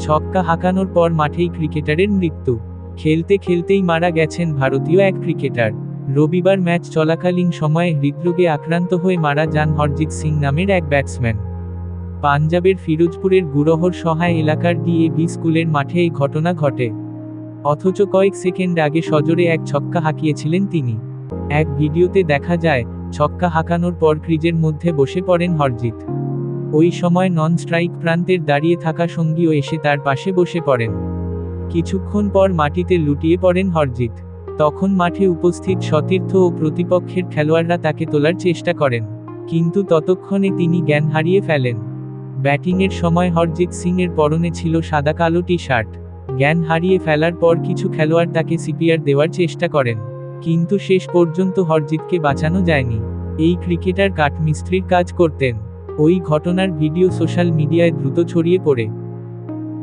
ছক্কা হাঁকানোর পর মাঠেই ক্রিকেটারের মৃত্যু। খেলতে খেলতেই মারা গেছেন ভারতীয় এক ক্রিকেটার। রবিবার ম্যাচ চলাকালীন সময়ে হৃদরোগে আক্রান্ত হয়ে মারা যান হরজিৎ সিং নামের এক ব্যাটসম্যান। পাঞ্জাবের ফিরোজপুরের গুরহর সহায় এলাকার ডিএভি স্কুলের মাঠে এই ঘটনা ঘটে। অথচ কয়েক সেকেন্ড আগে সজোরে এক ছক্কা হাঁকিয়েছিলেন তিনি। এক ভিডিওতে দেখা যায়, ছক্কা হাঁকানোর পর ক্রিজের মধ্যে বসে পড়েন হরজিৎ। ওই সময় নন স্ট্রাইক প্রান্তের দাঁড়িয়ে থাকা সঙ্গীও এসে তার পাশে বসে পড়েন। কিছুক্ষণ পর মাটিতে লুটিয়ে পড়েন হরজিৎ। তখন মাঠে উপস্থিত সতীর্থ ও প্রতিপক্ষের খেলোয়াড়রা তাকে তোলার চেষ্টা করেন। কিন্তু ততক্ষণে তিনি জ্ঞান হারিয়ে ফেলেন। ব্যাটিংয়ের সময় হরজিৎ সিং এর পরনে ছিল সাদা কালো টি শার্ট জ্ঞান হারিয়ে ফেলার পর কিছু খেলোয়াড় তাকে সিপিআর দেওয়ার চেষ্টা করেন। কিন্তু শেষ পর্যন্ত হরজিৎকে বাঁচানো যায়নি। এই ক্রিকেটার কাঠমিস্ত্রির কাজ করতেন। ওই ঘটনার ভিডিও সোশ্যাল মিডিয়ায় দ্রুত ছড়িয়ে পড়ে।